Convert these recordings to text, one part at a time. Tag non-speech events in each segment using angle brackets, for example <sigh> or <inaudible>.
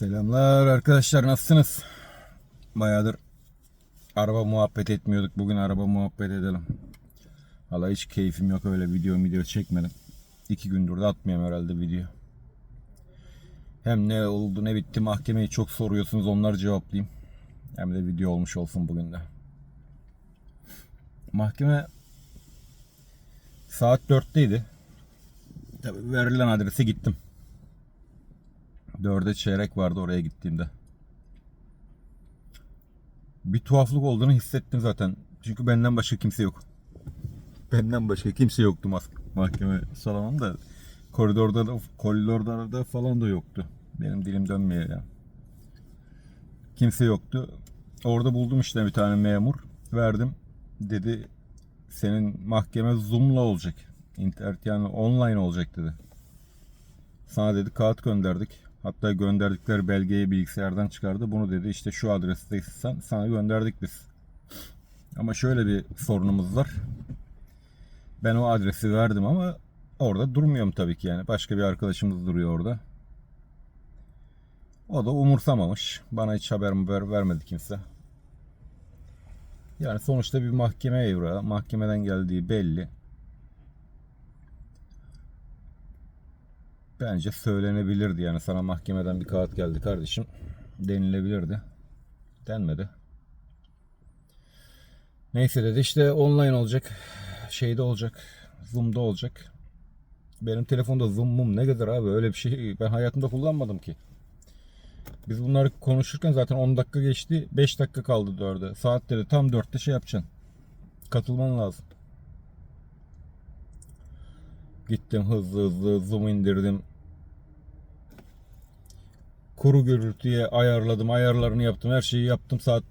Selamlar arkadaşlar nasılsınız? Bayağıdır araba muhabbet etmiyorduk. Bugün araba muhabbet edelim. Valla hiç keyfim yok öyle video video çekmedim. İki gündür de atmıyorum herhalde video. Hem ne oldu ne bitti mahkemeyi çok soruyorsunuz onları cevaplayayım. Hem de video olmuş olsun bugün de. Mahkeme saat 4'teydi. Tabii verilen adrese gittim. Dörde çeyrek vardı oraya gittiğimde. Bir tuhaflık olduğunu hissettim zaten. Çünkü benden başka kimse yok. Benden başka kimse yoktu mas- mahkeme. Koridorda da, koridorda da falan da yoktu. Benim dilim dönmüyor ya. Kimse yoktu. Orada buldum işte bir tane memur. Verdim. Dedi senin mahkeme Zoom'la olacak. İnternet yani online olacak dedi. Sana dedi kağıt gönderdik. Hatta gönderdikleri belgeyi bilgisayardan çıkardı. Bunu dedi işte şu adresteysen sana gönderdik biz. Ama şöyle bir sorunumuz var. Ben o adresi verdim ama orada durmuyorum tabii ki yani. Başka bir arkadaşımız duruyor orada. O da umursamamış. Bana hiç haber haber vermedi kimse. Yani sonuçta bir mahkeme evrağı. Mahkemeden geldiği belli. Bence söylenebilirdi yani sana mahkemeden bir kağıt geldi kardeşim denilebilirdi. Denmedi. Neyse dedi işte online olacak. Şeyde olacak. Zoom'da olacak. Benim telefonda Zoom mum ne kadar abi öyle bir şey ben hayatımda kullanmadım ki. Biz bunları konuşurken zaten 10 dakika geçti. 5 dakika kaldı 4'e. Saat dedi tam 4'te şey yapacaksın. Katılman lazım. Gittim hızlı hızlı zoom indirdim. Kuru gürültüye ayarladım. Ayarlarını yaptım. Her şeyi yaptım. Saat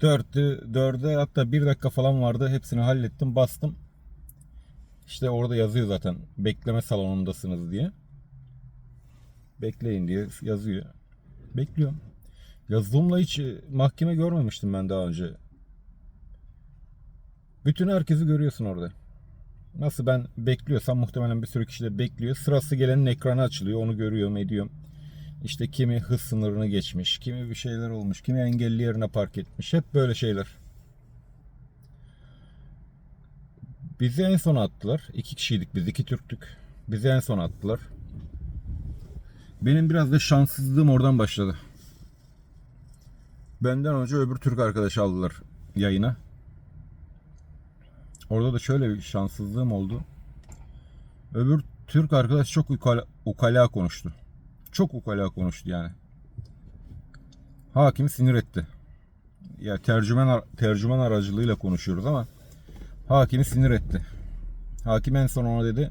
4'tü. 4'e hatta 1 dakika falan vardı. Hepsini hallettim. Bastım. İşte orada yazıyor zaten. Bekleme salonundasınız diye. Bekleyin diye yazıyor. Bekliyorum. Ya hiç mahkeme görmemiştim ben daha önce. Bütün herkesi görüyorsun orada. Nasıl ben bekliyorsam muhtemelen bir sürü kişi de bekliyor. Sırası gelenin ekranı açılıyor. Onu görüyorum, ediyorum. İşte kimi hız sınırını geçmiş, kimi bir şeyler olmuş, kimi engelli yerine park etmiş. Hep böyle şeyler. Bizi en son attılar. İki kişiydik biz, iki Türktük. Bizi en son attılar. Benim biraz da şanssızlığım oradan başladı. Benden önce öbür Türk arkadaş aldılar yayına. Orada da şöyle bir şanssızlığım oldu. Öbür Türk arkadaş çok ukala, ukala konuştu. Çok ukala konuştu yani. Hakim sinir etti. Ya tercüman tercüman aracılığıyla konuşuyoruz ama hakimi sinir etti. Hakim en son ona dedi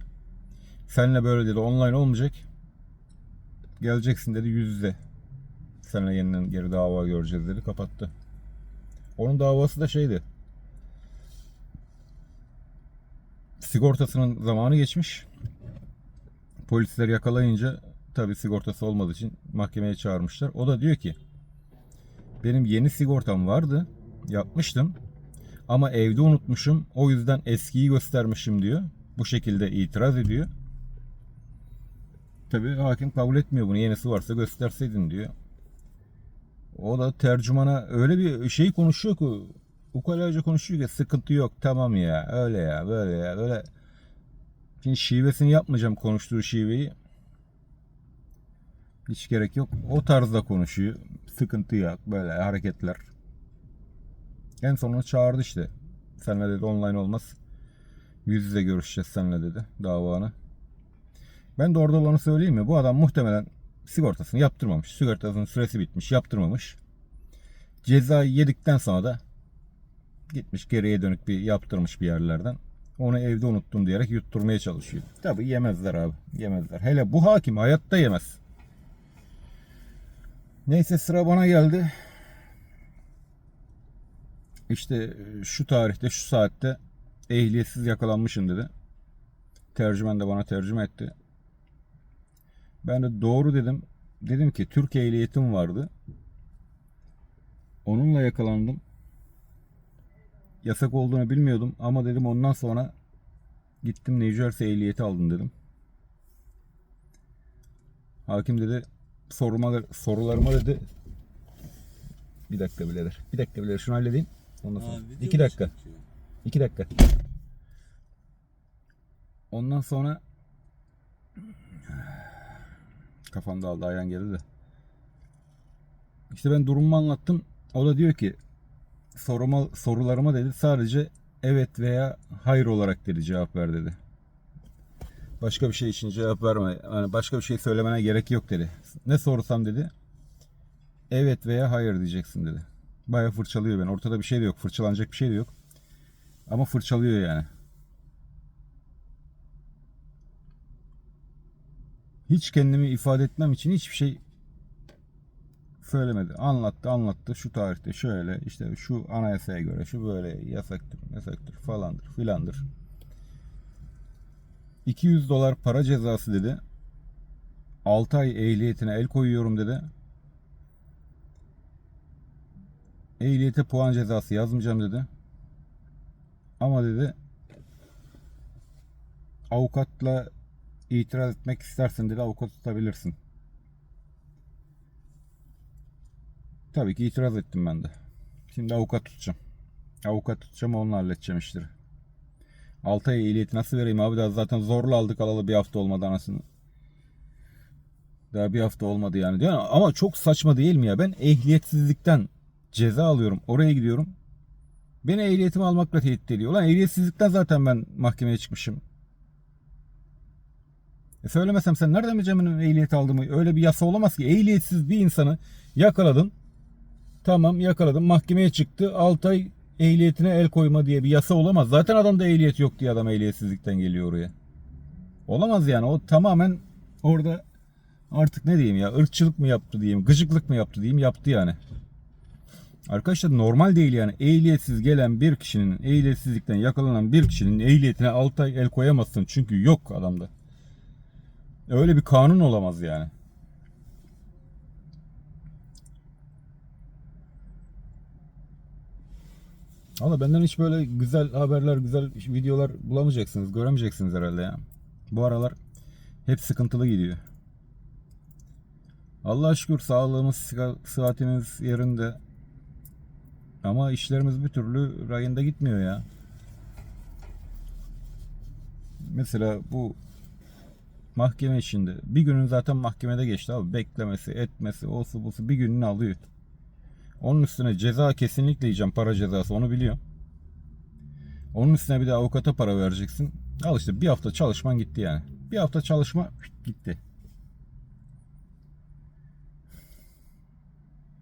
senle böyle dedi online olmayacak. Geleceksin dedi yüz yüze. Seninle yeniden geri dava göreceğiz dedi. Kapattı. Onun davası da şeydi. sigortasının zamanı geçmiş. Polisler yakalayınca tabi sigortası olmadığı için mahkemeye çağırmışlar. O da diyor ki benim yeni sigortam vardı. Yapmıştım. Ama evde unutmuşum. O yüzden eskiyi göstermişim diyor. Bu şekilde itiraz ediyor. Tabi hakim kabul etmiyor bunu. Yenisi varsa gösterseydin diyor. O da tercümana öyle bir şey konuşuyor ki ukalaca konuşuyor ki sıkıntı yok tamam ya öyle ya böyle ya böyle. Şimdi şivesini yapmayacağım konuştuğu şiveyi. Hiç gerek yok. O tarzda konuşuyor. Sıkıntı yok böyle hareketler. En sonunda çağırdı işte. Senle dedi online olmaz. Yüz yüze görüşeceğiz seninle dedi davanı. Ben de orada olanı söyleyeyim mi? Bu adam muhtemelen sigortasını yaptırmamış. Sigortasının süresi bitmiş yaptırmamış. Cezayı yedikten sonra da gitmiş geriye dönük bir yaptırmış bir yerlerden. Onu evde unuttum diyerek yutturmaya çalışıyor. Tabi yemezler abi. Yemezler. Hele bu hakim hayatta yemez. Neyse sıra bana geldi. İşte şu tarihte şu saatte ehliyetsiz yakalanmışım dedi. Tercüman da bana tercüme etti. Ben de doğru dedim. Dedim ki Türk ehliyetim vardı. Onunla yakalandım. Yasak olduğunu bilmiyordum ama dedim ondan sonra gittim New Jersey ehliyeti aldım dedim. Hakim dedi soruma, sorularıma dedi. Bir dakika birader. Bir dakika birader şunu halledeyim. Ondan sonra. Video İki dakika. çekiyor? İki dakika. Ondan sonra kafam dağıldı ayağın geldi de. İşte ben durumumu anlattım. O da diyor ki soruma, sorularıma dedi sadece evet veya hayır olarak dedi cevap ver dedi. Başka bir şey için cevap verme. Yani başka bir şey söylemene gerek yok dedi. Ne sorsam dedi. Evet veya hayır diyeceksin dedi. Baya fırçalıyor beni. Ortada bir şey de yok. Fırçalanacak bir şey de yok. Ama fırçalıyor yani. Hiç kendimi ifade etmem için hiçbir şey söylemedi. Anlattı anlattı şu tarihte şöyle işte şu anayasaya göre şu böyle yasaktır yasaktır falandır filandır. 200 dolar para cezası dedi. 6 ay ehliyetine el koyuyorum dedi. Ehliyete puan cezası yazmayacağım dedi. Ama dedi avukatla itiraz etmek istersen dedi avukat tutabilirsin. Tabii ki itiraz ettim ben de. Şimdi avukat tutacağım. Avukat tutacağım onunla halledeceğim işleri. 6 ay ehliyeti nasıl vereyim abi daha zaten zorla aldık alalı bir hafta olmadı anasını. Daha bir hafta olmadı yani. Mi? Ama çok saçma değil mi ya? Ben ehliyetsizlikten ceza alıyorum. Oraya gidiyorum. Beni ehliyetimi almakla tehdit ediyor. Ulan ehliyetsizlikten zaten ben mahkemeye çıkmışım. E söylemesem sen nereden bileceksin benim ehliyet aldığımı? Öyle bir yasa olamaz ki. Ehliyetsiz bir insanı yakaladın. Tamam yakaladım. Mahkemeye çıktı. 6 ay ehliyetine el koyma diye bir yasa olamaz. Zaten adamda ehliyet yok diye adam ehliyetsizlikten geliyor oraya. Olamaz yani. O tamamen orada artık ne diyeyim ya ırkçılık mı yaptı diyeyim, gıcıklık mı yaptı diyeyim yaptı yani. Arkadaşlar normal değil yani ehliyetsiz gelen bir kişinin ehliyetsizlikten yakalanan bir kişinin ehliyetine 6 ay el koyamazsın çünkü yok adamda. Öyle bir kanun olamaz yani. Valla benden hiç böyle güzel haberler, güzel videolar bulamayacaksınız, göremeyeceksiniz herhalde ya. Bu aralar hep sıkıntılı gidiyor. Allah'a şükür sağlığımız, sıhhatimiz yerinde. Ama işlerimiz bir türlü rayında gitmiyor ya. Mesela bu mahkeme işinde bir günün zaten mahkemede geçti abi. Beklemesi, etmesi, osu busu bir gününü alıyor. Onun üstüne ceza kesinlikle yiyeceğim para cezası onu biliyorum. Onun üstüne bir de avukata para vereceksin. Al işte bir hafta çalışman gitti yani. Bir hafta çalışma gitti.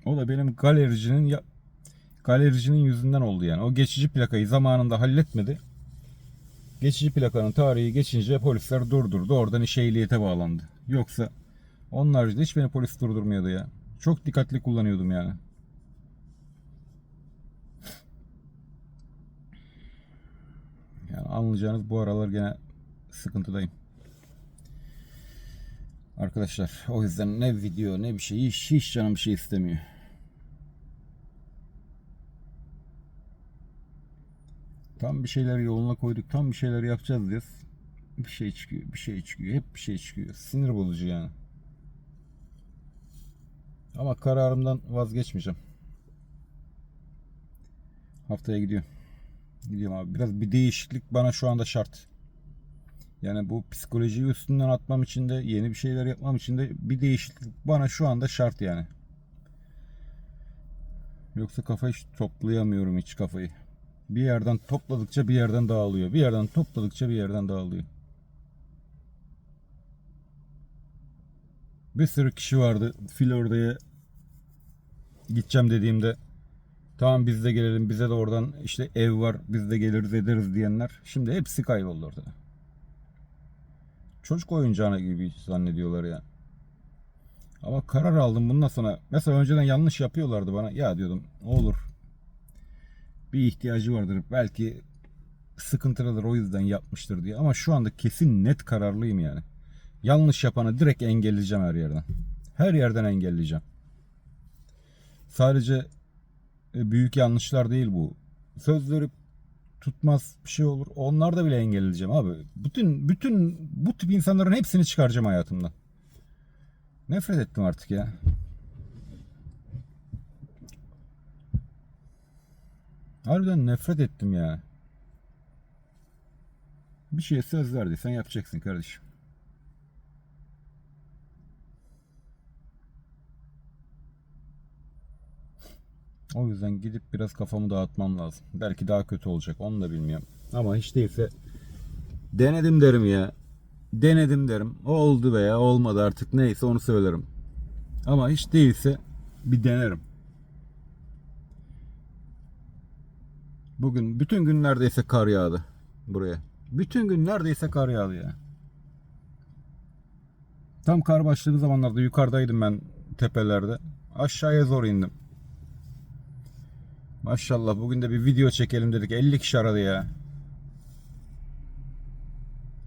O da benim galericinin ya, galericinin yüzünden oldu yani. O geçici plakayı zamanında halletmedi. Geçici plakanın tarihi geçince polisler durdurdu. Oradan iş ehliyete bağlandı. Yoksa onun haricinde hiç beni polis durdurmuyordu ya. Çok dikkatli kullanıyordum yani. Yani anlayacağınız bu aralar gene sıkıntıdayım. Arkadaşlar o yüzden ne video ne bir şey hiç, hiç canım bir şey istemiyor. Tam bir şeyler yoluna koyduk. Tam bir şeyler yapacağız diyoruz. Bir şey çıkıyor, bir şey çıkıyor. Hep bir şey çıkıyor. Sinir bozucu yani. Ama kararımdan vazgeçmeyeceğim. Haftaya gidiyorum. Gidiyorum abi. Biraz bir değişiklik bana şu anda şart. Yani bu psikolojiyi üstünden atmam için de yeni bir şeyler yapmam için de bir değişiklik bana şu anda şart yani. Yoksa kafayı toplayamıyorum hiç kafayı. Bir yerden topladıkça bir yerden dağılıyor. Bir yerden topladıkça bir yerden dağılıyor. Bir sürü kişi vardı Florida'ya gideceğim dediğimde tamam biz de gelelim bize de oradan işte ev var biz de geliriz ederiz diyenler şimdi hepsi kayboldu orada. Çocuk oyuncağına gibi zannediyorlar ya. Ama karar aldım bundan sonra. Mesela önceden yanlış yapıyorlardı bana. Ya diyordum olur. Bir ihtiyacı vardır. Belki sıkıntılıdır o yüzden yapmıştır diye. Ama şu anda kesin net kararlıyım yani. Yanlış yapanı direkt engelleyeceğim her yerden. Her yerden engelleyeceğim. Sadece büyük yanlışlar değil bu. Sözleri tutmaz bir şey olur. Onlar da bile engelleyeceğim abi. Bütün bütün bu tip insanların hepsini çıkaracağım hayatımdan. Nefret ettim artık ya. Harbiden nefret ettim ya. Bir şeye söz verdiysen yapacaksın kardeşim. O yüzden gidip biraz kafamı dağıtmam lazım. Belki daha kötü olacak onu da bilmiyorum. Ama hiç değilse denedim derim ya. Denedim derim. Oldu veya olmadı artık neyse onu söylerim. Ama hiç değilse bir denerim. Bugün bütün gün neredeyse kar yağdı buraya. Bütün gün neredeyse kar yağdı ya. Tam kar başladığı zamanlarda yukarıdaydım ben tepelerde. Aşağıya zor indim. Maşallah bugün de bir video çekelim dedik. 50 kişi aradı ya.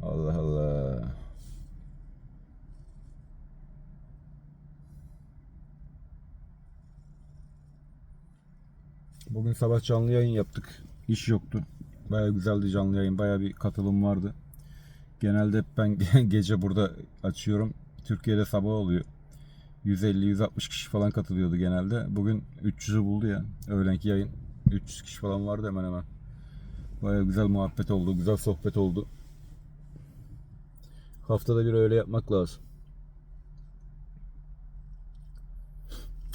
Allah Allah. Bugün sabah canlı yayın yaptık. İş yoktu. Baya güzeldi canlı yayın. Baya bir katılım vardı. Genelde ben <laughs> gece burada açıyorum. Türkiye'de sabah oluyor. 150-160 kişi falan katılıyordu genelde. Bugün 300'ü buldu ya. Öğlenki yayın. 300 kişi falan vardı hemen hemen. Baya güzel muhabbet oldu. Güzel sohbet oldu. Haftada bir öyle yapmak lazım.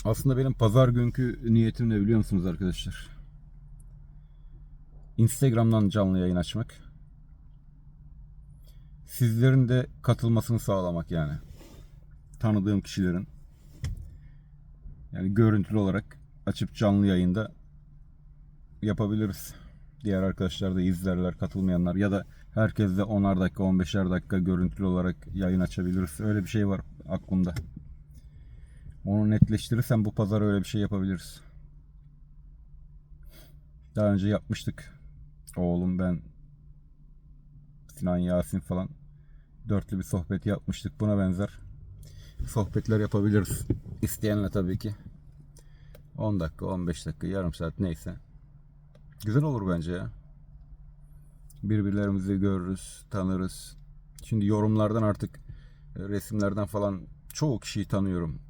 Aslında benim pazar günkü niyetim ne biliyor musunuz arkadaşlar? Instagram'dan canlı yayın açmak. Sizlerin de katılmasını sağlamak yani. Tanıdığım kişilerin. Yani görüntülü olarak açıp canlı yayında yapabiliriz. Diğer arkadaşlar da izlerler, katılmayanlar ya da herkes de 10'ar dakika, 15'er dakika görüntülü olarak yayın açabiliriz. Öyle bir şey var aklımda. Onu netleştirirsem bu pazar öyle bir şey yapabiliriz. Daha önce yapmıştık. Oğlum ben Sinan Yasin falan dörtlü bir sohbet yapmıştık. Buna benzer sohbetler yapabiliriz. İsteyenle tabii ki. 10 dakika, 15 dakika, yarım saat neyse. Güzel olur bence ya. Birbirlerimizi görürüz, tanırız. Şimdi yorumlardan artık e, resimlerden falan çoğu kişiyi tanıyorum.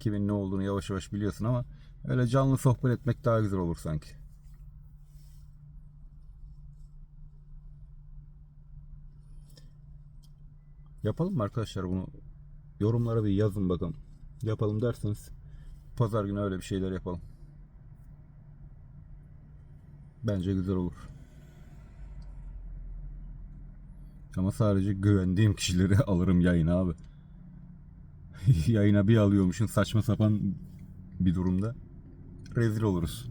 Kimin ne olduğunu yavaş yavaş biliyorsun ama öyle canlı sohbet etmek daha güzel olur sanki. Yapalım mı arkadaşlar bunu? Yorumlara bir yazın bakalım. Yapalım derseniz pazar günü öyle bir şeyler yapalım. Bence güzel olur. Ama sadece güvendiğim kişileri <laughs> alırım yayına abi. <laughs> yayına bir alıyormuşsun saçma sapan bir durumda. Rezil oluruz.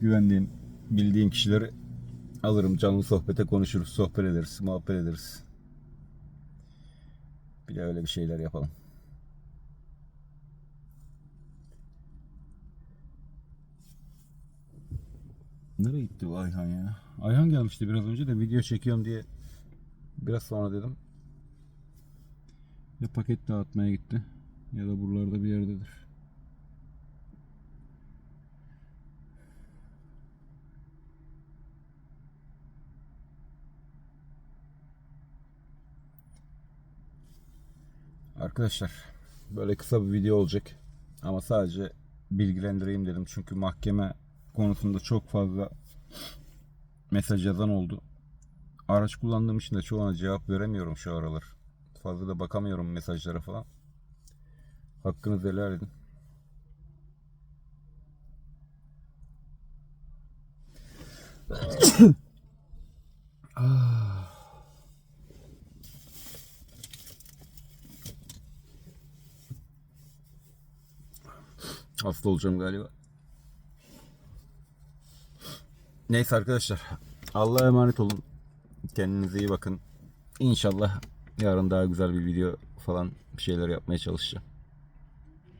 Güvendiğim, bildiğim kişileri alırım. Canlı sohbete konuşuruz, sohbet ederiz, muhabbet ederiz. Bir de öyle bir şeyler yapalım. Nereye gitti bu Ayhan ya? Ayhan gelmişti biraz önce de video çekiyorum diye biraz sonra dedim. Ya paket dağıtmaya gitti ya da buralarda bir yerdedir. Arkadaşlar böyle kısa bir video olacak ama sadece bilgilendireyim dedim çünkü mahkeme konusunda çok fazla mesaj yazan oldu. Araç kullandığım için de çoğuna cevap veremiyorum şu aralar. Fazla da bakamıyorum mesajlara falan. Hakkınızı helal edin. Ah. <coughs> Hasta olacağım galiba. Neyse arkadaşlar. Allah'a emanet olun. Kendinize iyi bakın. İnşallah yarın daha güzel bir video falan bir şeyler yapmaya çalışacağım.